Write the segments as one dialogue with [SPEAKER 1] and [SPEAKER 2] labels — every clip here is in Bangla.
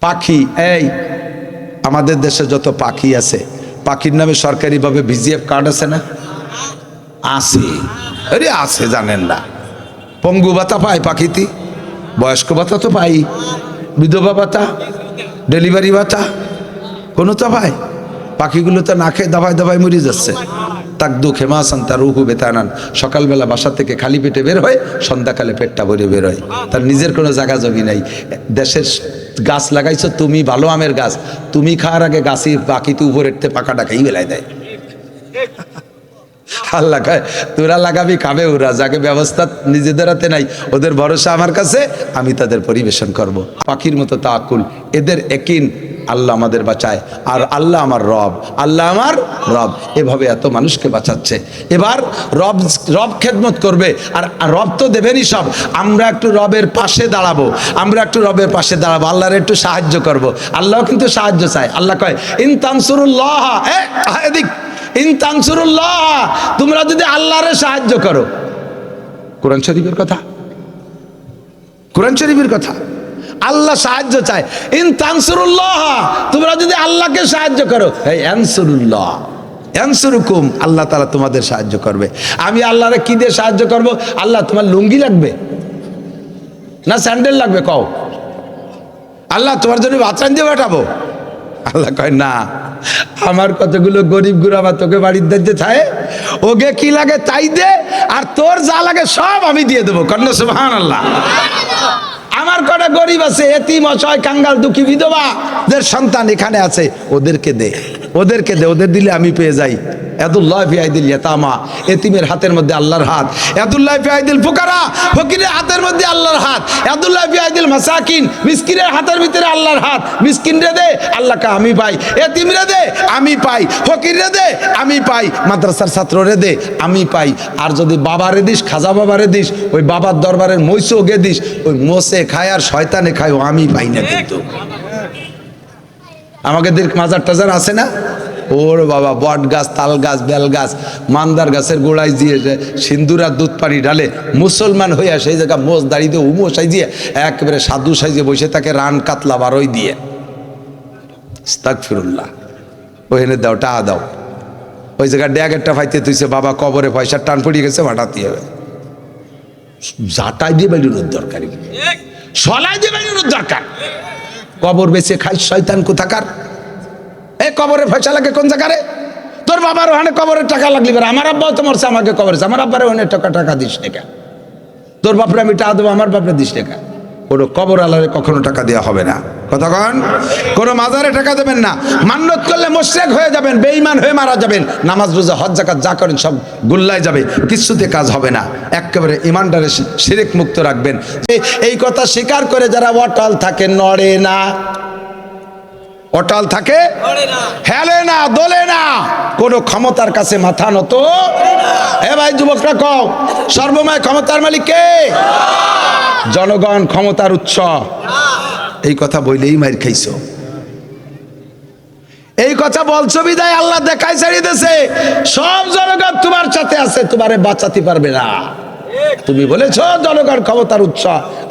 [SPEAKER 1] পাখি, এই, আমাদের দেশে যত পাখি আছে, পাখির নামে সরকারিভাবে ভিজিএফ কার্ড আছে না? আছে। আরে আছে, জানেন না। পঙ্গু ভাতা পায় পাখিতি বয়স্ক ভাতা তো পাই। বিধবা ভাতা, ডেলিভারি ভাতা, কোনো তো পায়। পাখিগুলো তো না খেয়ে দাবায় দাবায় মরে যাচ্ছে। তাক দু খেমাসান তার রুহু বেতানান সকালবেলা বাসা থেকে খালি পেটে বের হয়, সন্ধ্যাকালে পেটটা ভরে বের হয়। তার নিজের কোনো জায়গা জমি নাই। দেশের গাছ লাগাইছো, তুমি ভালো আমের গাছ। তুমি খাওয়ার আগে গাছি বাকিতে উপরেরতে পাকাটা খেয়ে বেলায় দেয়। আল্লাহ তোরা লাগাবি, খাবে ওরা। যাকে ব্যবস্থা নিজেদের হাতে নাই, ওদের ভরসা আমার কাছে, আমি তাদের পরিবেশন করব। পাখির মতো তাকুল। এদের একিন আল্লাহ আমাদের বাঁচায়। আর আল্লাহ আমার রব। আল্লাহ আমার রব। এভাবে এত মানুষকে বাঁচাচ্ছে। এবার রব রব খেদমত করবে। আর রব তো দেবেনই সব। আমরা একটু রবের পাশে দাঁড়াবো। আমরা একটু রবের পাশে দাঁড়াবো। আল্লাহর একটু সাহায্য করব। আল্লাহ কিন্তু সাহায্য চায়। আল্লাহ কয় ইন তানসুরুল্লাহ এ, এদিক। ইন তানসুরুল্লাহ তোমরা যদি আল্লাহরে সাহায্য করো। কোরআন শরীফের কথা? কোরআন শরীফের কথা? আল্লাহ সাহায্য চায়। ইন তানসুরুল্লাহ, তোমরা যদি আল্লাহকে সাহায্য করো, এই অ্যানসুরুল্লাহ অ্যানসুরুকুম আল্লাহ তালা তোমাদের সাহায্য করবে। আমি আল্লাহরে কি দিয়ে সাহায্য করব? আল্লাহ তোমার লুঙ্গি লাগবে? না স্যান্ডেল লাগবে? কও। আল্লাহ তোমার জন্য বাচ্চান দিয়ে পাঠাবো? আল্লাহ কয়, না, আমার কতগুলো গরিব গুরাবা তোকে বাড়ির দিতে থাকে। ওকে কি লাগে তাই দে, আর তোর যা লাগে সব আমি দিয়ে দেবো। কন্যা সুবহান আল্লাহ আমার কটা গরিব আছে, এতিম, অসহায়, কাঙ্গাল, দুঃখী বিধবা দের সন্তান এখানে আছে, ওদেরকে দে। ওদেরকে দে, ওদের দিলে আমি পেয়ে যাই। এদুল্লাহ ফিয়াইদিল ইয়েতামা, এতিমের হাতের মধ্যে আল্লাহর হাত। এদুল্লাহ ফুকারা, ফকিরের হাতের মধ্যে আল্লাহর হাত। হাতের ভিতরে হাত। রে দে আমি পাই। রে দে, আমি পাই। রে দে, আমি পাই। মাদ্রাসার ছাত্র রে দে, আমি পাই। আর যদি বাবারে দিস, খাজা বাবারে দিস, ওই বাবার দরবারের মৈশো গে দিস, ওই মোসে খায় আর শয়তানে খায় আমি পাই না কিন্তু। আমাকে দের মাজার টাজার আছে না? ওর বাবা, বট গাছ, তাল গাছ, বেল গাছ, মান্দার গাছের গোড়ায় দিয়ে যে সিন্দুর আর দুধ পানি ডালে মুসলমান হইয়া সেই জায়গা মোষ দাঁড়িয়ে দিয়ে উমো সাইজিয়ে একেবারে সাধু সাইজে বসে তাকে রান কাতলা বারোই দিয়ে। ফিরুল্লাহ ওখানে দাও টা দাও। ওই জায়গায় ড্যাগেরটা ফাইতে তুইছে বাবা কবরে পয়সার টান পড়িয়ে গেছে ভাটাতে হবে। জাটাই দিয়ে বেরিয়ে দরকারি সলাই দিয়ে বেরিয়ে দরকার? কবর বেছে খাই শয়তান কোথাকার? এ কবরের পয়সা লাগে কোন জায়গারে? তোর বাবার ওখানে কবরের টাকা লাগলি করে আমার আব্বাও তো মরছে, আমাকে কবর আমার আব্বার ওখানে টাকা টাকা দিস টাকা তোর বাপরে আমি টাকা দেবো, আমার বাপরে দিস টাকা কোনো কবর আলারে কখনো টাকা দেওয়া হবে না। কতক্ষণ কোনো? মাজারে টাকা দেবেন না। মান্যত করলে মোশরেক হয়ে যাবেন বেইমান হয়ে মারা যাবেন। নামাজ, রোজা, হজ জাকাত যা করেন সব গুল্লায় যাবে কিছুতে কাজ হবে না। একেবারে ইমানডারে শিরেক মুক্ত রাখবেন। এই কথা স্বীকার করে যারা অটল থাকে, নড়ে না। অটল থাকে? হেলে না, দোলে না। কোনো ক্ষমতার কাছে মাথা নত। এ ভাই যুবকরা কও, সর্বময় ক্ষমতার মালিক কে? জনগণ ক্ষমতার উৎস। এই কথা বইলেই মার খাইছো। এই কথা বলছো বিদায়, আল্লাহ দেখাই ছাড়িয়ে দিয়েছে। সব জনগণ তোমার সাথে আছে, তোমারে বাঁচাতে পারবে না। তুমি বলেছ, জনগণ ক্ষমতার উৎস,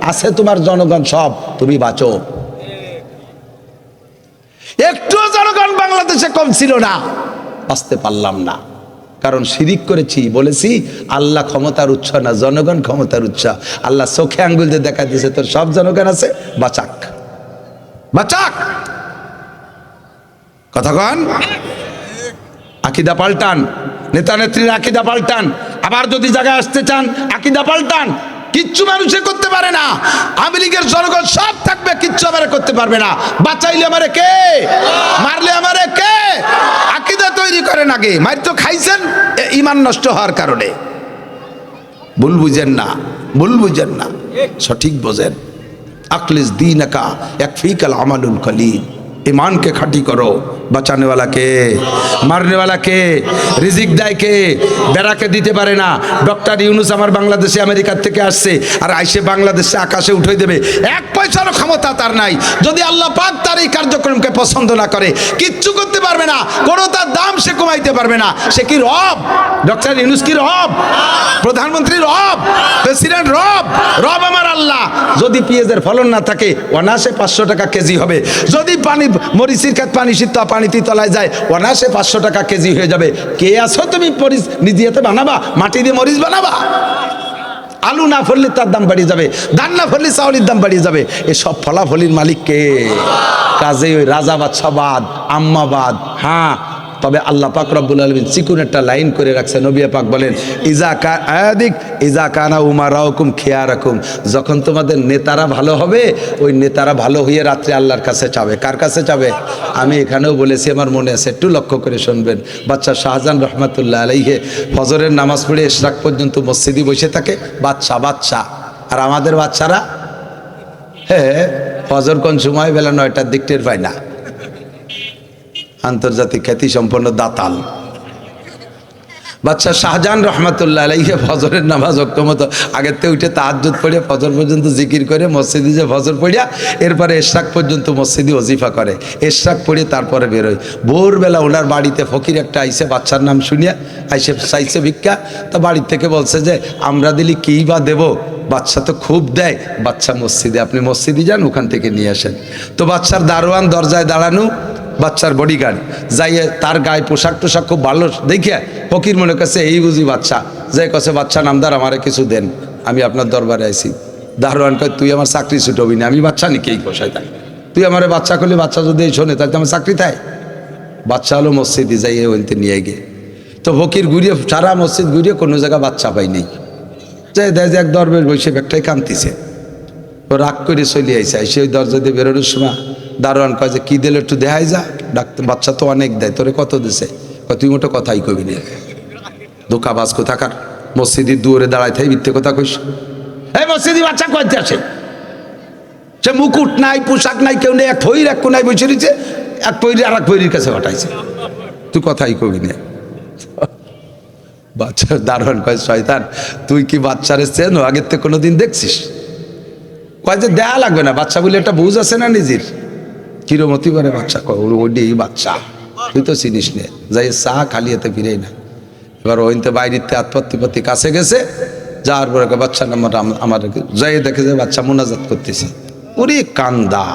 [SPEAKER 1] আছে তোমার জনগণ সব, তুমি বাঁচো। একটু জনগণ বাংলাদেশে কম ছিল না। আসতে পারলাম না। কারণ শিরিক করেছি, বলেছি, আল্লাহ ক্ষমতার উৎস না, জনগণ ক্ষমতার উৎস। আল্লাহ চোখে আঙ্গুল দিয়ে দেখা দিয়েছে, তোর সব জনগণ আছে, বাচাক। বাচাক! কথা কন? আকিদা পাল্টান। নেতা নেত্রীর আকিদা পাল্টান। আবার যদি জায়গায় আসতে চান, আকিদা পাল্টান। কিচ্ছু মানুষে করতে পারে না। আওয়ামী লীগের জনগণ সব থাকবে, কিচ্ছু আমারে করতে পারবে না। বাঁচাইলে আমারে কে? মারলে আমারে কে? আকিদা তৈরি করেন আগে। মার তো খাইছেন ইমান নষ্ট হওয়ার কারণে। ভুল বুঝেন না, ভুল বুঝেন না। সঠিক বোঝেন। আকলিস দিন একা এক ফিকাল আমালুল কলিল। ইমানকে খাঁটি করো বাঁচানেওয়ালা কে মারনেওয়ালা কে রিজিক দেয় কে বেড়াকে দিতে পারে না। ডক্টর ইউনুস আমার বাংলাদেশে, আমেরিকার থেকে আসছে, আর আইসে বাংলাদেশে আকাশে উঠে দেবে। এক পয়সারও ক্ষমতা তার নাই। যদি আল্লাহ পাক তার এই কার্যক্রমকে পছন্দ না করে, কিচ্ছু করতে পারবে না। কোনো তার দাম সে কমাইতে পারবে না। সে কি রব? ডক্টর ইউনুস কি রব? প্রধানমন্ত্রী রব? প্রেসিডেন্ট রব? রব আমার আল্লাহ। যদি পেঁয়াজের ফলন না থাকে অনাসে পাঁচশো টাকা কেজি হবে। যদি পানি মরিচির খাত পানি সিদ্ধ পানিতে তলায় যায়। অনাসে পাঁচশো টাকা কেজি হয়ে যাবে। কে আসো তুমি মরিচ নিজে বানাবা? মাটি দিয়ে মরিচ বানাবা? আলু না ফললে তার দাম বাড়িয়ে যাবে। ধান না ফললে চাউলের দাম বাড়িয়ে যাবে। এসব ফলাফলির মালিক কে? কাজে ওই রাজাবাদ সবাদ আম্মাবাদ হ্যাঁ তবে আল্লাহ পাক রব্বুল আলমিন চিকুন একটা লাইন করে রাখছে। নবিয়া পাক বলেন, ইজা কা আয়াদিক, ইজা কানা উমার রাহুকুম খেয়া রাখুম যখন তোমাদের নেতারা ভালো হবে, ওই নেতারা ভালো হয়ে রাত্রে আল্লাহর কাছে চাবে কার কাছে চাবে আমি এখানেও বলেছি, আমার মনে আছে, একটু লক্ষ্য করে শুনবেন। বাচ্চা শাহজাহান রহমাতুল্লাহ আলাইহে ফজরের নামাজ পড়ে এশরাক পর্যন্ত মসজিদে বসে থাকে। বাচ্চা বাচ্চা আর আমাদের বাচ্চারা হ্যাঁ। ফজর কোন সময়? বেলা নয়টার দিক টের পায় না। আন্তর্জাতিক খ্যাতি সম্পন্ন দাতাল। বাচ্চা শাহজাহান রহমাতুল্লাহ আলাইহে ফজরের নামাজ অক্ষমত আগের থেকে উঠে তাহাজ্জুদ পড়িয়া ফজর পর্যন্ত জিকির করে মসজিদে যে ফজর পড়িয়া এরপরে এশরাক পর্যন্ত মসজিদে ওজিফা করে। এশরাক পড়ে তারপরে বেরোয়। ভোরবেলা ওনার বাড়িতে ফকির একটা আইসে বাচ্চার নাম শুনিয়া আইসে চাইছে ভিক্ষা। তা বাড়ির থেকে বলছে যে, আমরা দিলি কী বা দেবো? বাচ্চা তো খুব দেয় বাচ্চা মসজিদে, আপনি মসজিদে যান, ওখান থেকে নিয়ে আসেন। তো বাচ্চার দারোয়ান দরজায় দাঁড়ানো বাচ্চার বডিগার্ড যাইয়ে তার গায়ে পোশাক টোশাক খুব ভালো দেখে ফকির মনে কাছে এই বুঝি বাচ্চা। যাই কাছে বাচ্চা নামদার, আমারে কিছু দেন। আমি আপনার দরবারে আইছি। দারোয়ান কয়, তুই আমার চাকরি ছুটবি না, আমি বাচ্চা নিকেই পোষাই তাই তুই আমার বাচ্চা করলে, বাচ্চা যদি এই শোনে, তাহলে তো আমার চাকরি তাই। বাচ্চা হলো মসজিদে যাইয়ে ওইতে নিয়ে গিয়ে। তো ফকির ঘুরিয়ে, সারা মসজিদ ঘুরিয়ে কোনো জায়গায় বাচ্চা পাইনি যাই দেয় যে এক দরবেশ বসে একটাই কান্তিছে ও রাগ করে চলে আইসে ওই দরজা দিয়ে বেরোনোর সময় দারোয়ান কয় যে, কী দিলে একটু দেখাই যা, ডাক্তার বাচ্চা তো অনেক দেয়, তোরে কত দিছে? তুই মোটো কথাই কবি নি। ধোকাবাজ কোথাকার মসজিদের দুয়ারে দাঁড়ায় থাই, মিথ্যে কথা কইস। এই মসজিদি বাচ্চা কয়তে আসে সে মুকুট নাই, পোশাক নাই, কেউ নেই, এক ফইর এক কোনায় বসে রয়েছে, এক পৈরি আর এক পৈরির কাছে হটাইছে তুই কথাই কবি নে। বাচ্চার দারোয়ান কয়, শয়তান, তুই কি বাচ্চারে চেন? আগের থেকে কোনো দিন দেখছিস? কয় যে, দেয়া লাগবে না, বাচ্চা বলে একটা বুঝ আছে না নিজের? কিরমতি করে বাচ্চা ওডি বাচ্চা। তুই তো চিনিস নে। যাই চা খালি এতে ফিরেই না। এবার ওইতে বাইরেতে আত্মত্তিপত্তি কাছে গেছে। যাওয়ার পরে বাচ্চা নাম্বার আমার যাই দেখে যে বাচ্চা মোনাজাত করতেছে। ওরে কান্দা।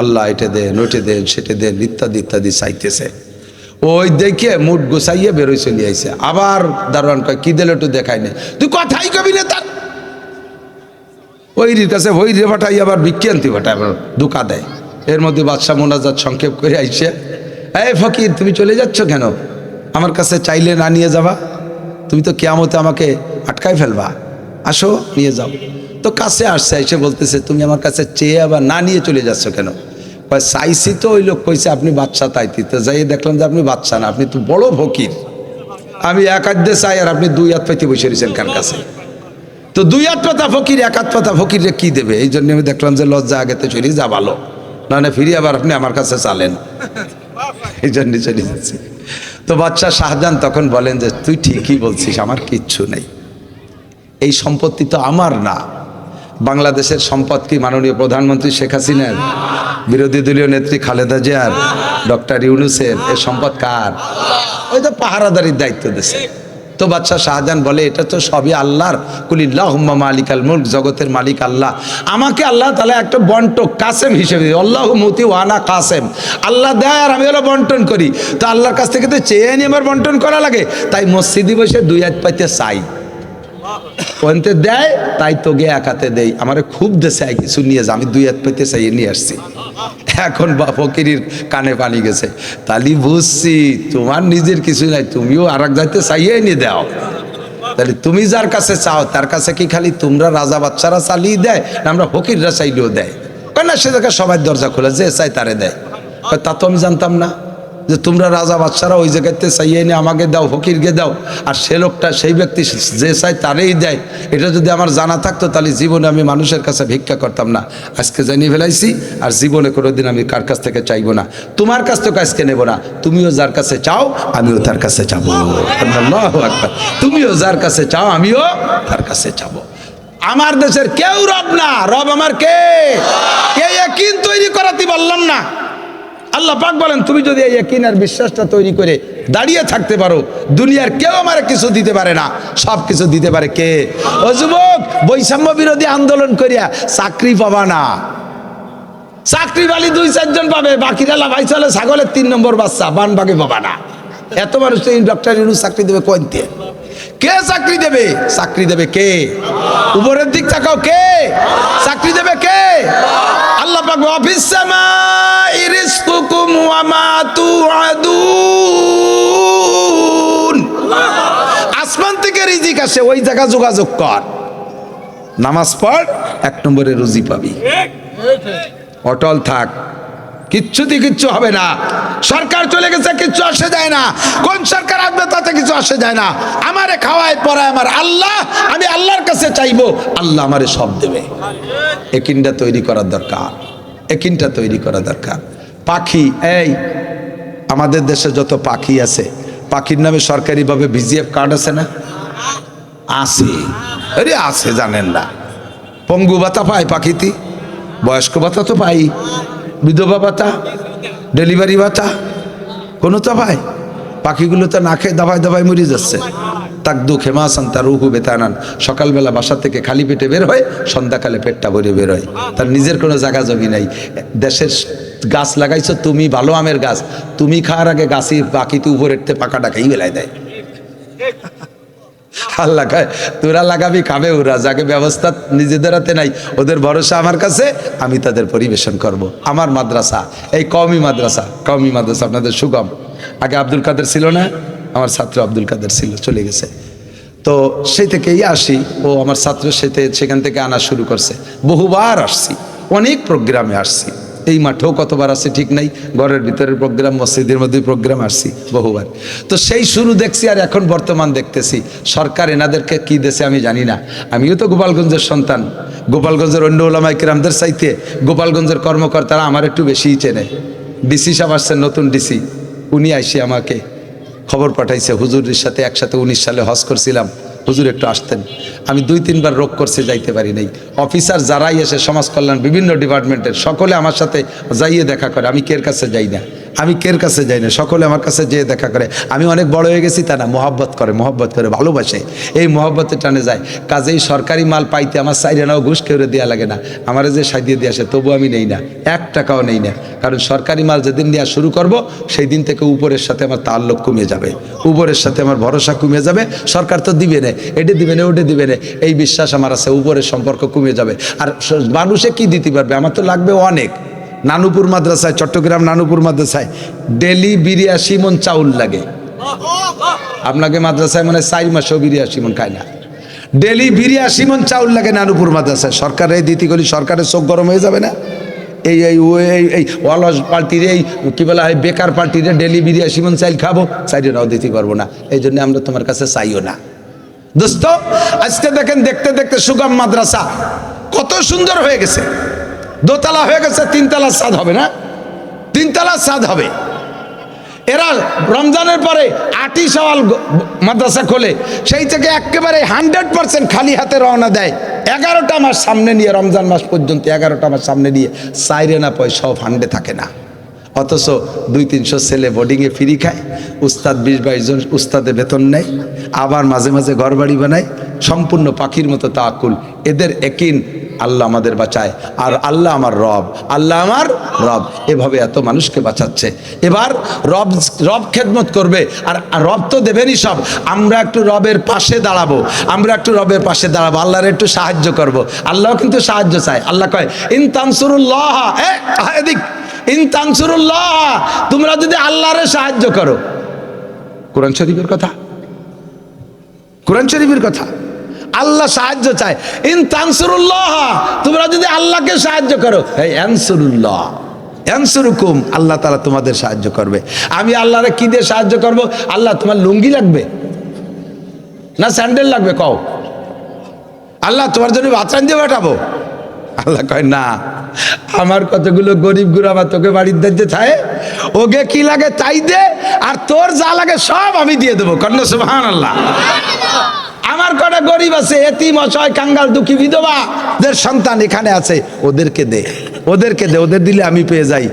[SPEAKER 1] আল্লাহ এটা দেন, ওইটা দেন, সেটা দেন, ইত্যাদি ইত্যাদি চাইতেছে। ওই দেখে মুঠ গুছাইয়ে বেরোয় চলে আবার দারোয়ান কয়, কি দিলে একটু দেখাই নে? তুই কথাই কবি না তার ওইরির কাছে ওইরে ভাটাই আবার বিজ্ঞান্তি ভাটায় আবার ধোকা দেয়। এর মধ্যে বাদশাহ মোনাজাত সংক্ষেপ করে আইসে, এই ফকির, তুমি চলে যাচ্ছ কেন? আমার কাছে চাইলে না নিয়ে যাবা। তুমি তো কেয়ামতে আমাকে আটকায় ফেলবা। আসো, নিয়ে যাও। তো কাছে আসছে, এসে বলতেছে, তুমি আমার কাছে চেয়ে আবার না নিয়ে চলে যাচ্ছ কেন? কয়, চাইছি তো, ওই লোক কইছে আপনি বাচ্চা তাইতি তো। যাই দেখলাম যে আপনি বাচ্চা না, আপনি তো বড় ফকির। আমি এক আধে চাই, আর আপনি দুই হাত পাইতে বসে রয়েছেন কার কাছে। তো দুই হাত পাতা ফকির, এক হাত পাতা ফকিরে কি দেবে? এই জন্য আমি দেখলাম যে লজ্জা আগে তো চলি যা ভালো। না ফিরি আবার আপনি আমার কাছে চালেন। এই জন্য চলে যাচ্ছি। তো বাচ্চা শাহজাহান তখন বলেন যে, তুই ঠিকই বলছিস, আমার কিচ্ছু নেই। এই সম্পত্তি তো আমার না। বাংলাদেশের সম্পদ কি মাননীয় প্রধানমন্ত্রী শেখ হাসিনার? বিরোধী দলীয় নেত্রী খালেদা জিয়ার, ডক্টর ইউনুসের, এ সম্পদ কার? ওই তো পাহারাদারির দায়িত্ব দিছে তো বাচ্চা শাহজাহান বলে, এটা তো সবই আল্লাহর। কুলিল্লাহ মালিক আল মুল্ক, জগতের মালিক আল্লাহ। আমাকে আল্লাহ তাহলে একটা বন্টক কাসেম হিসেবে আল্লাহ মতি ওয়ানা কাসেম। আল্লাহ দেয় আর আমি হলো বন্টন করি। তো আল্লাহর কাছ থেকে তো চেয়ে নিয়ে আমার বন্টন করা লাগে। তাই মসজিদে বসে দুই হাত পাইতে চাই। ওনতে দেয়, তাই তোকে একাতে দেয় আমার খুব দেশে কিছু নিয়ে যা, আমি দুই হাত পেতে চাইয়ে নিয়ে আসছি। এখন বা ফকিরির কানে পানি গেছে। তালি বুঝছি, তোমার নিজের কিছু নাই, তুমিও আর এক যাইতে চাইয়ে নিয়ে দাও। তাহলে তুমি যার কাছে চাও, তার কাছে কি খালি তোমরা রাজা বাচ্চারা চালিয়ে দেয়, না আমরা ফকিররা চাইলেও দেয়? কেন সে জায়গায় সবাই দরজা খোলা, যে চাই তারে দেয়। তা তো আমি জানতাম না। যে তোমরা রাজা বাচ্চারা ওই জায়গাতে চাইয়ে এনে আমাকে দাও, ফকিরকে দাও। আর সে লোকটা, সেই ব্যক্তি যে চাই তারেই দেয়। এটা যদি আমার জানা থাকতো, তাহলে জীবনে আমি মানুষের কাছে ভিক্ষা করতাম না। আজকে জানিয়ে ফেলাইছি, আর জীবনে কোনোদিন আমি কার কাছ থেকে চাইব না। তোমার কাছ থেকে আজকে নেব না। তুমিও যার কাছে চাও, আমিও তার কাছে যাব তুমিও যার কাছে চাও, আমিও তার কাছে যাব আমার দেশের কেউ রব না। রব আমার কে? কে তৈরি করাতে বললাম না? আল্লাহ পাক বলেন, তুমি যদি এই একিন আর বিশ্বাসটা তৈরি করে দাঁড়িয়ে থাকতে পারো, দুনিয়ার কেউ আমার কিছু দিতে পারে না। সব কিছু দিতে পারে কে? ও যুবক, বৈষম্য বিরোধী আন্দোলন করিয়া চাকরি পাবা না। চাকরি বালি দুই চারজন পাবে, বাকিরা লাভাই চলে, ছাগলের তিন নম্বর বাচ্চা বান বাগে পাবা না। এত মানুষ ডক্টর ইনু চাকরি দেবে কোনতে কে চাকরি দেবে? চাকরি দেবে কে? উপরের দিক তাকাও কে? চাকরি দেবে কে? আল্লাহ পাক অফিস আসমান থেকে রিজিক আসে, ওই জায়গা যোগাযোগ কর। নামাজ পড়, এক নম্বরে রুজি পাবি। অটল থাক। কিচ্ছুতে কিচ্ছু হবে না। সরকার চলে গেছে, কিচ্ছু আসে যায় না। কোন সরকার আসবে তাতে কিছু আসে যায় না। আমারে খাওয়ায় পড়ায় আমার আল্লাহ, আমি আল্লাহর কাছে চাইব, আল্লাহ আমারে সব দেবে। একিনটা তৈরি করার দরকার। একিনটা তৈরি করা দরকার। পাখি, এই, আমাদের দেশে যত পাখি আছে, পাখির নামে সরকারিভাবে ভিজিএফ কার্ড আছে না? আছে। আরে আছে জানেন না। পঙ্গু ভাতা পায় পাখিতি বয়স্ক ভাতা তো পাই। বিধবা ভাতা ডেলিভারি ভাতা, কোনো তো পায় পাখিগুলো তো না খেয়ে দাবায় দাবায় মরে যাচ্ছে। তাক দুঃখে মাসান তার রুহু বেতানান সকালবেলা বাসা থেকে খালি পেটে বের হয়, সন্ধ্যাকালে পেটটা ভরে বের হয়। তার নিজের কোনো জায়গা জমি নাই। দেশের গাছ লাগাইছো, তুমি ভালো আমের গাছ। তুমি খাওয়ার আগে গাছি পাখিতে উপরেতে পাকাটা খেয়ে বেলায় দেয়। তোরা লাগাবি, খাবে ওরা, যাকে ব্যবস্থা নিজেদের হাতে নাই, ওদের ভরসা আমার কাছে, আমি তাদের পরিবেশন করব। আমার মাদ্রাসা, এই কওমি মাদ্রাসা কওমি মাদ্রাসা আপনাদের সুগম। আগে আব্দুল কাদের ছিল না, আমার ছাত্র আব্দুল কাদের ছিল, চলে গেছে। তো সেই থেকেই আসি, ও আমার ছাত্র সাথে সেখান থেকে আনা শুরু করছে। বহুবার আসছি, অনেক প্রোগ্রামে আসছি। এই মাঠেও কতবার আছে ঠিক নাই? ঘরের ভিতরের প্রোগ্রাম, মসজিদের মধ্যে প্রোগ্রাম আসছি বহুবার। তো সেই শুরু দেখছি আর এখন বর্তমান দেখতেছি। সরকার এনাদেরকে কি দেশে আমি জানি না। আমিও তো গোপালগঞ্জের সন্তান। গোপালগঞ্জের অন্য ওলামাই কিরামদের চাইতে গোপালগঞ্জের কর্মকর্তারা আমার একটু বেশিই চেনে। ডিসি সাহেব আসছেন, নতুন ডিসি। উনি আইসি আমাকে খবর পাঠাইছে। হুজুরের সাথে একসাথে উনিশ সালে হজ করছিলাম। হুজুর একটু আসতেন। আমি দুই, তিনবার রোগ করছে, যাইতে পারি নাই। অফিসার যারাই এসে সমাজ কল্যাণ বিভিন্ন ডিপার্টমেন্টের, সকলে আমার সাথে যাইয়ে দেখা করে। আমি কের কাছে যাই না? আমি কের কাছে যাই না? সকলে আমার কাছে যেয়ে দেখা করে। আমি অনেক বড় হয়ে গেছি, তা না, মহব্বত করে মহব্বত করে, ভালোবাসে। এই মহব্বতের টানে যায়। কাজেই সরকারি মাল পাইতে আমার সাইরেনাও ঘুষ কেউরে দেওয়া লাগে না। আমার যে সাইদিয়ে দিয়ে আসে তবু আমি নেই না। এক টাকাও নেই না। কারণ সরকারি মাল যেদিন দেওয়া শুরু করব, সেই দিন থেকে উপরের সাথে আমার তাল্লুক কমে যাবে। উপরের সাথে আমার ভরসা কমে যাবে। সরকার তো দিবে না। এটি দিবে না, ওটি দিবে না। এই বিশ্বাস আমার আছে, উপরের সম্পর্ক কমে যাবে। আর মানুষে কি দিতে পারবে? আমার তো লাগবে অনেক। নানুপুর মাদ্রাসায়, চট্টগ্রাম নানুপুর মাদ্রাসায়, ডেলি বিরিয়াশি মন চাউল লাগে। আপনাকে মাদ্রাসায় মানে চার মাসেও বিরিয়াশি মন খায় না। ডেলি বিরিয়াশি মন চাউল লাগে নানুপুর মাদ্রাসায়। সরকারের এই দিতে গেলে সরকারের চোখ গরম হয়ে যাবে না? এই এই, ও, এই এই অলস পার্টির এই, কি বলা হয়, বেকার পার্টির ডেলি বিরিয়াশি মন চাইল খাব চাইলেও দিতে পারব না। এই জন্য আমরা তোমার কাছে চাইও না। দোস্ত, আজকে দেখেন, দেখতে দেখতে সুগম মাদ্রাসা কত সুন্দর হয়ে গেছে। দোতলা হয়ে গেছে তিনতলার স্বাদ হবে না? তিনতলার স্বাদ হবে। এরা রমজানের পরে আটি সওয়াল মাদ্রাসা খোলে, সেই থেকে একেবারে হান্ড্রেড পারসেন্ট খালি হাতে রওনা দেয়। এগারোটা মাস সামনে নিয়ে রমজান মাস পর্যন্ত এগারোটা মাস সামনে নিয়ে সাইরে না পয়সাও ফান্ডে থাকে না। অথচ দুই তিনশো ছেলে বোর্ডিংয়ে ফ্রি খায়। উস্তাদ বিশ বাইশ জন উস্তাদে বেতন নেয়। আবার মাঝে মাঝে ঘর বাড়ি বানায়। সম্পূর্ণ পাখির মতো তাকুল। এদের একিন আল্লাহ আমাদের বাঁচায়। আর আল্লাহ আমার রব। আল্লাহ আমার রব। এভাবে এত মানুষকে বাঁচাচ্ছে। এবার রব রব খেদমত করবে। আর রব তো দেবেনই সব। আমরা একটু রবের পাশে দাঁড়াবো। আমরা একটু রবের পাশে দাঁড়াবো। আল্লাহর একটু সাহায্য করব। আল্লাহ কিন্তু সাহায্য চায়। আল্লাহ কয় ইন তানসুরুল্লাহ এ, এদিক। ইন তানসুরুল্লাহ তোমরা যদি আল্লাহরে সাহায্য করো। কোরআন শরীফের কথা? কোরআন শরীফের কথা? আল্লাহ সাহায্য চায়। ইন তানসুরুল্লাহ তোমরা যদি আল্লাহকে সাহায্য করো এই আনসুরুল্লাহ অ্যান্সরুকুম আল্লাহ তালা তোমাদের সাহায্য করবে। আমি আল্লাহরে কি দিয়ে সাহায্য করব? আল্লাহ তোমার লুঙ্গি লাগবে? না স্যান্ডেল লাগবে? কও। আল্লাহ তোমার জন্য বাচ্চান দিয়ে পাঠাবো? আল্লাহ কয়, না, আমার কতগুলো গরিব গুড়াবা তোকে বাড়ির দিতে চায় ওকে কি লাগে তাই দে, আর তোর যা লাগে সব আমি দিয়ে দেবো। কন্যা সুহান আল্লাহ আমার কটা গরিব আছে, এতিম, অসহায়, কাঙ্গাল, দুঃখী বিধবা দের সন্তান এখানে আছে, ওদেরকে দে ওদেরকে দে, ওদের দিলে আমি পেয়ে যাই।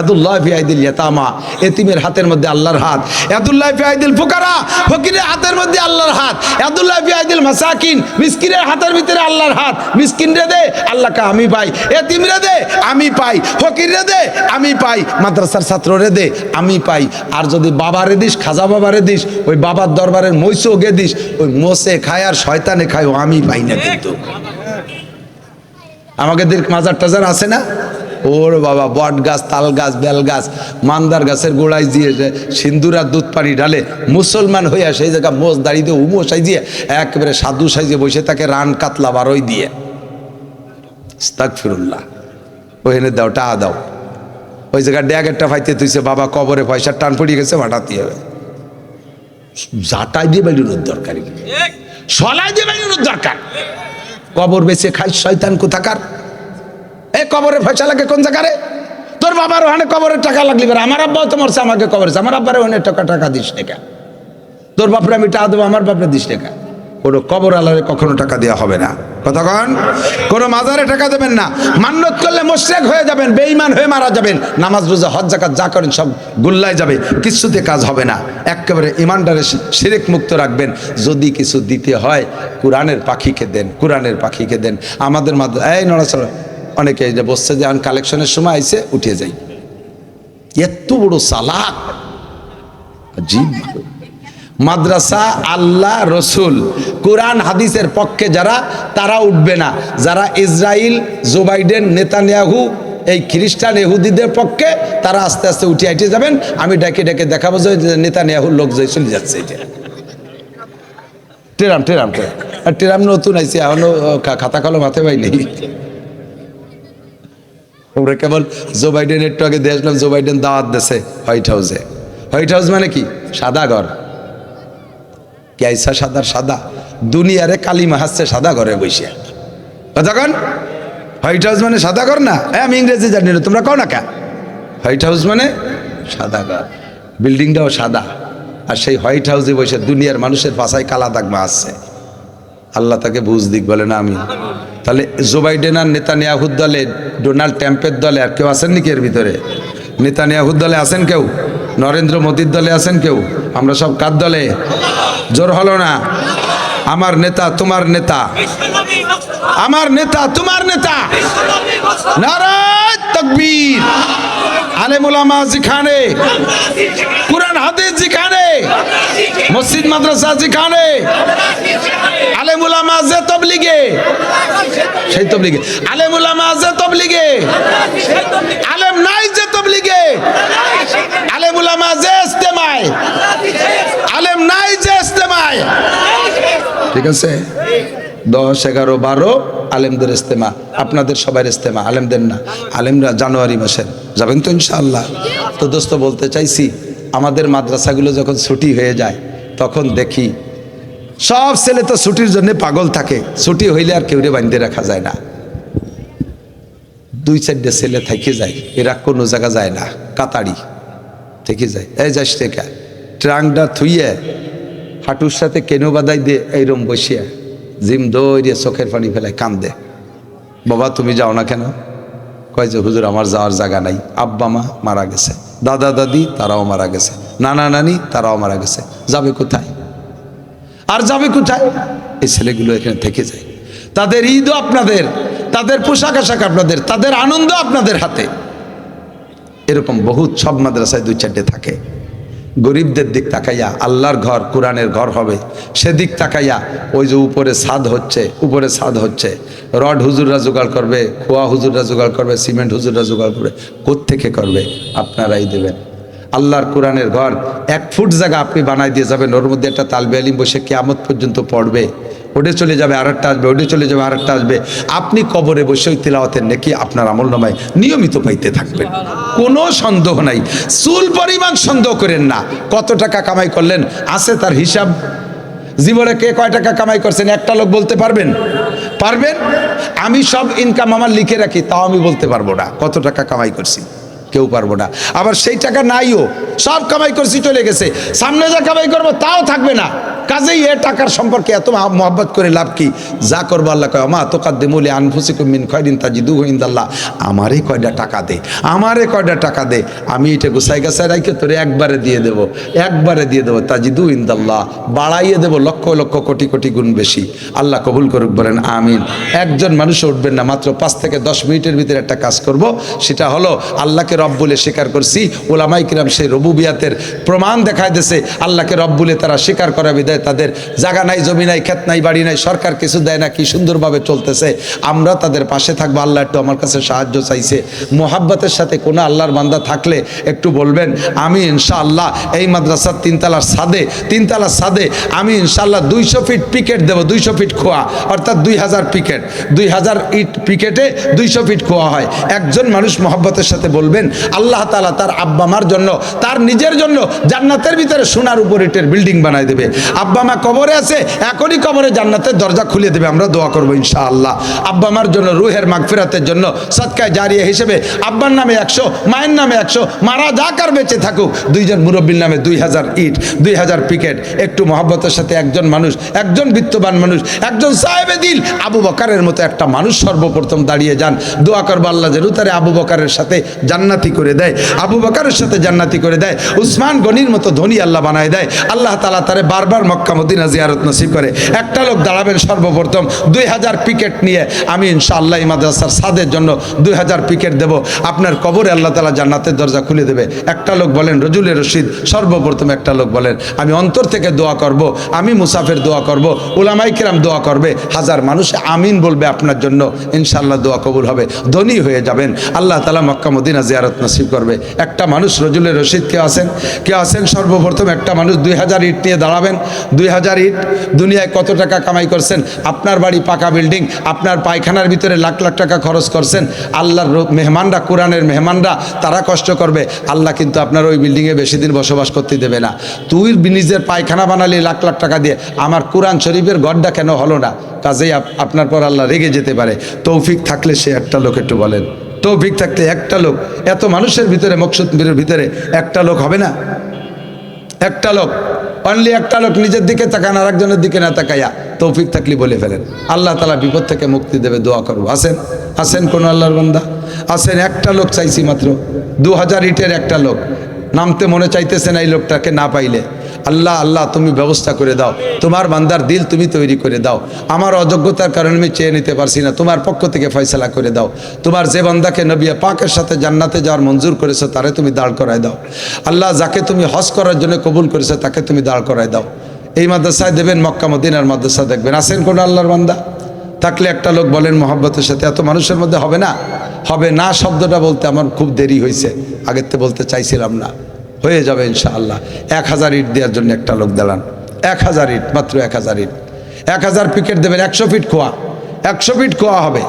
[SPEAKER 1] এদুল্লাহ ফিয়াইদিল ইয়েতামা, এতিমের হাতের মধ্যে আল্লাহর হাত। এদুল্লাহ ফিয়াইদিল ফুকারা, ফকিরের হাতের মধ্যে আল্লাহর হাত। এদুল্লাহ ফিয়াইদিল মাসাকিন, মিসকিনের হাতের ভিতরে আল্লাহর হাত। মিসকিন রে দে, আল্লাহকে আমি পাই। এতিম রে দে, আমি পাই। ফকির রে দে, আমি পাই। মাদ্রাসার ছাত্র রে দে, আমি পাই। আর যদি বাবারে দিস, খাজা বাবারে দিস, ওই বাবার দরবারের মৈশো গে দিস, ওই মোসে খায় আর শয়তানে খায়, ও আমি পাই না কিন্তু। আমাকে দের মাজার টাজার আছে না? ওর বাবা বট গাছ তাল গাছ বেল গাছ মান্দার গাছের গোড়ায় দিয়ে যে সিন্দুর আর দুধ পানি ঢালে মুসলমান হইয়া সেই জায়গা মোষ দাঁড়িয়ে দিয়ে উমো সাইজিয়ে একেবারে সাধু সাইজে বসে তাকে রান কাতলা বারোই দিয়ে। ফিরুল্লাহ ওখানে দাও টা দাও। ওই জায়গায় ড্যাগ একটা ফাইতে তুইছে বাবা কবরে পয়সার টান পড়িয়ে গেছে মাটাতে হবে জাটাই দিয়ে বেলুনোর দরকার সলাই দিয়ে বেলুনোর দরকার। কবর বেছে খাই শয়তান কোথাকার? এ কবরের পয়সা লাগে কোন জায়গারে তোর বাবার ওখানে কবরের টাকা লাগলি করে। আমার আব্বাও তো মরছে আমাকে কবর আমার আব্বার ওখানে টাকা টাকা দিস টাকা তোর বাপরে আমি টাকা দেবো, আমার বাপরে দিস টাকা কোনো কবর আলারে কখনো টাকা দেওয়া হবে না। কতক্ষণ কোনো? মাজারে টাকা দেবেন না। মান্যত করলে মোশরেক হয়ে যাবেন বেইমান হয়ে মারা যাবেন। নামাজ, রোজা, হজ জাকাত যা করেন সব গুল্লায় যাবে। কিছুতে কাজ হবে না। একেবারে ইমানদারে শিরেক মুক্ত রাখবেন। যদি কিছু দিতে হয়, কোরআনের পাখিকে দেন, কোরআনের পাখিকে দেন। আমাদের মাদ্রা এই নড়াচড়া। অনেকে যে বসছে যে কালেকশনের সময় আইসে উঠে যাই। এত বড় সালাক মাদ্রাসা, আল্লাহ, রসুল, কোরআন, হাদিসের পক্ষে যারা, তারা উঠবে না। যারা ইসরায়েল জো বাইডেন, নেতানিয়াহু, এই খ্রিস্টান এহুদিদের পক্ষে, তারা আস্তে আস্তে উঠে আইটে যাবেন। আমি ডেকে ডেকে দেখাবো যে নেতানিয়াহুর লোক যে চলে যাচ্ছে টেরাম টেরাম টেরাম আর টেরাম নতুন আইছে, এখনও খাতা কলম হাতে পাইনি। আমরা কেবল জো বাইডেন, একটু আগে দিয়ে আসলাম, জো বাইডেন দাওয়াত দেশে হোয়াইট হাউসে। হোয়াইট হাউস মানে কি? সাদা ঘর। ক্যাইসা সাদার সাদা দুনিয়ারে কালিমা হাসছে সাদা ঘরে বসে। কতক্ষণ হোয়াইট হাউস মানে সাদা ঘর না? হ্যাঁ আমি ইংরেজি জানি না, তোমরা কও না কা? হোয়াইট হাউস মানে সাদা ঘর। বিল্ডিংটাও সাদা। আর সেই হোয়াইট হাউসে বসে দুনিয়ার মানুষের পাশায় কালা দাগমা আসছে আল্লাহ তাকে বুঝ দিক বলে না আমি। তাহলে জো বাইডেন আর নেতা নেয়াহুদ দলে, ডোনাল্ড ট্যাম্পের দলে আর কেউ আছেন নাকি এর ভিতরে? নেতা নেয়াহুদ দলে আছেন কেউ? নরেন্দ্র মোদীর দলে আছেন কেউ? আমরা সব কার দলে? জোর হলো না। আমার নেতা, তোমার নেতা। আমার নেতা, তোমার নেতা। নারায় তকবীর। আলেমুলামা যেখানে, কোরআন, হাদিস যেখানে, মসজিদ, মাদ্রাসা যেখানে আলেমুলামা যে তবলিগে, সেই তবলিগে। আলেমুলামা যে তবলিগে, আলেম নাই যে তবলিগে আলেমুলামা যে ইস্তেমায় আলেম নাই যে ইস্তেমায় ঠিক আছে? দশ, এগারো, বারো, আলেমদের ইস্তেমা। আপনাদের সবার ইস্তেমা, আলেমদের না। আলেমরা জানুয়ারি মাসের। যাবেন তো ইনশাআল্লাহ। তো দোস্ত, বলতে চাইছি, আমাদের মাদ্রাসাগুলো যখন ছুটি হয়ে যায়, তখন দেখি সব ছেলে তো ছুটির জন্য পাগল থাকে। ছুটি হইলে আর কেউরে বাঁধতে রাখা যায় না। দুই, চারটে ছেলে থেকে যায়। এরা কোনো জায়গা যায় না। কাতারি থেকে যায়। এই যাস ট্রাংটা থুইয়ে হাঁটুর সাথে কেনু বাদাই দিয়ে এইরম বসিয়া জিম দৌড়িয়ে চোখের পানি ফেলায় কান্দে। বাবা, তুমি যাও না কেন? কয় যে, হুজুর, আমার যাওয়ার জায়গা নাই। আব্বা, মা মারা গেছে। দাদা, দাদি, তারাও মারা গেছে। নানা, নানি, তারাও মারা গেছে। যাবে কোথায়? আর যাবে কোথায়? এই ছেলেগুলো এখানে থেকে যায়। তাদের ঈদও আপনাদের, তাদের পোশাক আশাক আপনাদের, তাদের আনন্দ আপনাদের হাতে। এরকম বহুত সব মাদ্রাসায় দুই চারটে থাকে। গরিবদের দিক তাকাইয়া আল্লাহর ঘর, কোরআনের ঘর হবে। সেদিক তাকাইয়া ওই যে উপরে সাদ হচ্ছে, উপরে সাদ হচ্ছে। রড হুজুররা জোগাড় করবে, খোয়া হুজুররা জোগাড় করবে, সিমেন্ট হুজুররা জোগাড় করবে, কোত্থেকে করবে? আপনারাই দেবেন। আল্লাহর কোরআনের ঘর, এক ফুট জায়গা আপনি বানাই দিয়ে যাবেন, ওর মধ্যে একটা তালবে আলিম বসে কেয়ামত পর্যন্ত পড়বে। ওটে চলে যাবে আর একটা আসবে ওটে চলে যাবে, আরেকটা আসবে। আপনি কবরে বসে ওই তিলাওয়াতের নেকি আপনার আমল নামায় নিয়মিত পাইতে থাকবেন। কোনো সন্দেহ নাই। চুল পরিমাণ সন্দেহ করেন না। কত টাকা কামাই করলেন? আছে তার হিসাব। জীবনে কে কয় টাকা কামাই করছেন? একটা লোক বলতে পারবেন? পারবেন? আমি সব ইনকাম আমার লিখে রাখি, তাও আমি বলতে পারব না। কত টাকা কামাই করছি? কেউ পারব না। আবার সেই টাকা নাইও। সব কামাই করছি, চলে গেছে। সামনে যা কামাই করব, তাও থাকবে না। কাজেই এ টাকার সম্পর্কে এত মহব্বত করে লাভ কি? যা করব আল্লাহ কয় মা তোকাদ্দে মুলে আনফুসিকুম মিন খয়দিন তাজিদু ইন্দাল্লাহ। আমারে কয়টা টাকা দে আমারে কয়টা টাকা দে, আমি এটা গুছাই গাছাই রাখে তোরে একবারে দিয়ে দেব, একবারে দিয়ে দেবো তাজিদু ইন্দাল্লাহ, বাড়াইয়ে দেবো লক্ষ লক্ষ কোটি কোটি গুণ বেশি। আল্লাহ কবুল করুক, বলেন, আমিন। একজন মানুষ উঠবেন না, মাত্র পাঁচ থেকে দশ মিনিটের ভিতরে একটা কাজ করব, সেটা হলো আল্লাহকে রব বলে স্বীকার করছি ওলামাই কিরাম সেই রবুবিয়াতের প্রমাণ দেখায় দিয়েছে, আল্লাহকে রব বলে তারা স্বীকার করা বিদায় তাদের জায়গা নাই, জমি নাই, ক্ষেত নাই, বাড়ি নাই, সরকার কিছু দেয় না, কি সুন্দরভাবে চলতেছে, আমরা তাদের পাশে থাকব, আল্লাহ একটু আমার কাছে সাহায্য চাইছে। মোহাব্বতের সাথে কোনো আল্লাহর বান্দা থাকলে একটু বলবেন, আমি ইনশাআল্লাহ এই মাদ্রাসার তিনতলার সাদে তিনতলার সাদে আমি ইনশাআল্লাহ দুইশো ফিট পিকেট দেবো, দুইশো ফিট খোয়া, অর্থাৎ দুই হাজার পিকেট, দুই হাজার ইট পিকেটে দুইশো ফিট খোয়া হয়। একজন মানুষ মোহাব্বতের সাথে বলবেন, আল্লাহ তালা তার আব্বা মার জন্য, তার নিজের জন্য জান্নাতের ভিতরে সোনার উপর ইটের বিল্ডিং বানায় দেবে। আব্বা মা কবরে আছে, এখনই কবরে জান্নাতের দরজা খুলে দেবে, আমরা দোয়া করব ইনশাআল্লাহ। আব্বা মার জন্য রুহের মাগফিরাতের জন্য সৎকায় জারিয়া হিসেবে আব্বার নামে একশো, মায়ের নামে একশো, মারা যা কার বেঁচে থাকুক, দুইজন মুরব্বীর নামে দুই হাজার ইট, দুই হাজার পিকেট, একটু মহাব্বতের সাথে একজন মানুষ, একজন বিত্তবান মানুষ, একজন সাহেবে দিল, আবু বকারের মতো একটা মানুষ সর্বপ্রথম দাঁড়িয়ে যান। দোয়া করব আল্লাহ যেন তারে আবু বকারের সাথে জান্নাতি করে দেয়, আবু বকারের সাথে জান্নাতি করে দেয়, উসমান গনির মতো ধনী আল্লাহ বানায় দেয়, আল্লাহ তালা তারে বারবার মক্কা মদিনা জিয়ারত নসিব করে। একটা লোক দাঁড়াবেন সর্বপ্রথম, দুই হাজার পিকেট নিয়ে। আমি ইনশাআল্লাহ মাদ্রাসার সাদের জন্য দুই হাজার পিকেট দেব। আপনার কবরে আল্লাহ তালা জান্নাতের দরজা খুলে দেবে। একটা লোক বলেন রজুলে রশিদ, সর্বপ্রথম একটা লোক বলেন, আমি অন্তর থেকে দোয়া করব, আমি মুসাফের দোয়া করব উলামাই কিরাম দোয়া করবে। হাজার মানুষ আমিন বলবে আপনার জন্য, ইনশাআল্লাহ দোয়া কবুল হবে। ধনী হয়ে যাবেন। আল্লাহ তালা মক্কা মদিনা জিয়ারত নসিব করবে। একটা মানুষ রজুলে রশিদ, কে আছেন? কে আছেন? সর্বপ্রথম একটা মানুষ দুই হাজার ইট নিয়ে দাঁড়াবেন। দুই হাজার ইট দুনিয়ায় কত টাকা কামাই করছেন? আপনার বাড়ি পাকা বিল্ডিং, আপনার পায়খানার ভিতরে লাখ লাখ টাকা খরচ করছেন। আল্লাহর মেহমানরা, কোরআনের মেহমানরা, তারা কষ্ট করবে। আল্লাহ কিন্তু আপনার ওই বিল্ডিংয়ে বেশি দিন বসবাস করতে দেবে না। তুই নিজের পায়খানা বানালি লাখ লাখ টাকা দিয়ে, আমার কোরআন শরীফের গড্ডা কেন হলো না? কাজেই আপ- আপনার পর আল্লাহ রেগে যেতে পারে। তৌফিক থাকলে সে একটা লোক একটু বলেন। তৌফিক থাকতে একটা লোক। এত মানুষের ভিতরে মকসুদের ভিতরে একটা লোক হবে না? একটা লোক। অনলি একটা লোক নিজের দিকে তাকান আর একজনের দিকে না তাকাইয়া তৌফিক থাকলি বলে ফেলেন। আল্লাহ তালা বিপদ থেকে মুক্তি দেবে, দোয়া করব আসেন আসেন কোন আল্লাহর বন্দা? আসেন একটা লোক চাইছি মাত্র। দু হাজার ইটের একটা লোক। নামতে মনে চাইতেছে না এই লোকটাকে না পাইলে। আল্লাহ আল্লাহ, তুমি ব্যবস্থা করে দাও। তোমার বান্দার দিল তুমি তৈরি করে দাও। আমার অযোগ্যতার কারণে আমি চেয়ে নিতে পারছি না। তোমার পক্ষ থেকে ফয়সলা করে দাও। তোমার যে বান্দাকে নবিয়া পাকের সাথে জান্নাতে যাওয়ার মঞ্জুর করেছ, তারে তুমি দাঁড় করায় দাও। আল্লাহ, যাকে তুমি হজ করার জন্য কবুল করেছ, তাকে তুমি দাঁড় করায় দাও। এই মাদ্রাসায় দেবেন মক্কা, মদিনার মাদ্রাসা দেখবেন। আসেন কোন আল্লাহর বান্দা? থাকলে একটা লোক বলেন মোহাব্বতের সাথে, এত মানুষের মধ্যে হবে না? হবে না শব্দটা বলতে আমার খুব দেরি হয়েছে। আগের তো বলতে চাইছিলাম না। হয়ে যাবে ইনশাআল্লাহ। এক হাজার ইট দেওয়ার জন্য একটা লোক দাঁড়ান। এক হাজার ইট, মাত্র এক হাজার ইট। এক হাজার পিকেট দেবেন, একশো ফিট খোয়া। একশো ফিট খোয়া হবে।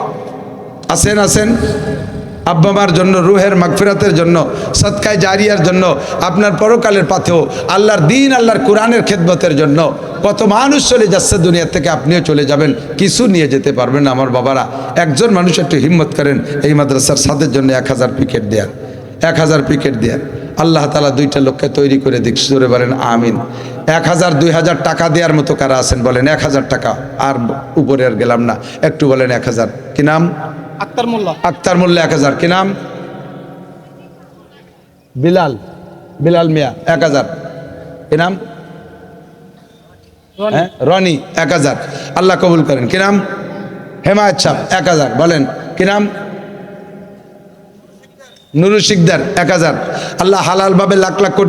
[SPEAKER 1] আসেন আসেন আব্বা মার জন্য, রুহের মাগফিরাতের জন্য সৎকায় জারিয়ার জন্য, আপনার পরকালের পাথেও আল্লাহর দিন, আল্লাহর কোরআনের খেদমতের জন্য কত মানুষ চলে যাচ্ছে দুনিয়া থেকে, আপনিও চলে যাবেন, কিছু নিয়ে যেতে পারবেন না আমার বাবারা। একজন মানুষ একটু হিম্মত করেন, এই মাদ্রাসার সাদের জন্য এক হাজার পিকেট দেয়ার, এক হাজার পিকেট দেয়ার। আল্লাহ তালা দুইটা লোককে তৈরি করে দিক জোরে বলেন, আমিন। এক হাজার, দুই হাজার টাকা দেওয়ার মতো কারা আছেন বলেন, এক হাজার টাকা। আর উপরে আর গেলাম না, একটু বলেন, এক হাজার। কি নাম?
[SPEAKER 2] আক্তার মোল্লা।
[SPEAKER 1] আক্তার মোল্লা এক হাজার। কি নাম? বিলাল। বিলাল মিয়া এক হাজার। কি নাম?
[SPEAKER 2] রনি।
[SPEAKER 1] হ্যাঁ রনি এক হাজার। আল্লাহ কবুল করেন। কি নাম? হেমায়ত সাহ এক হাজার। বলেন কি নাম? নুরু শিকদার এক হাজার। আল্লাহ হালালভাবে লাখ লাখ কোটি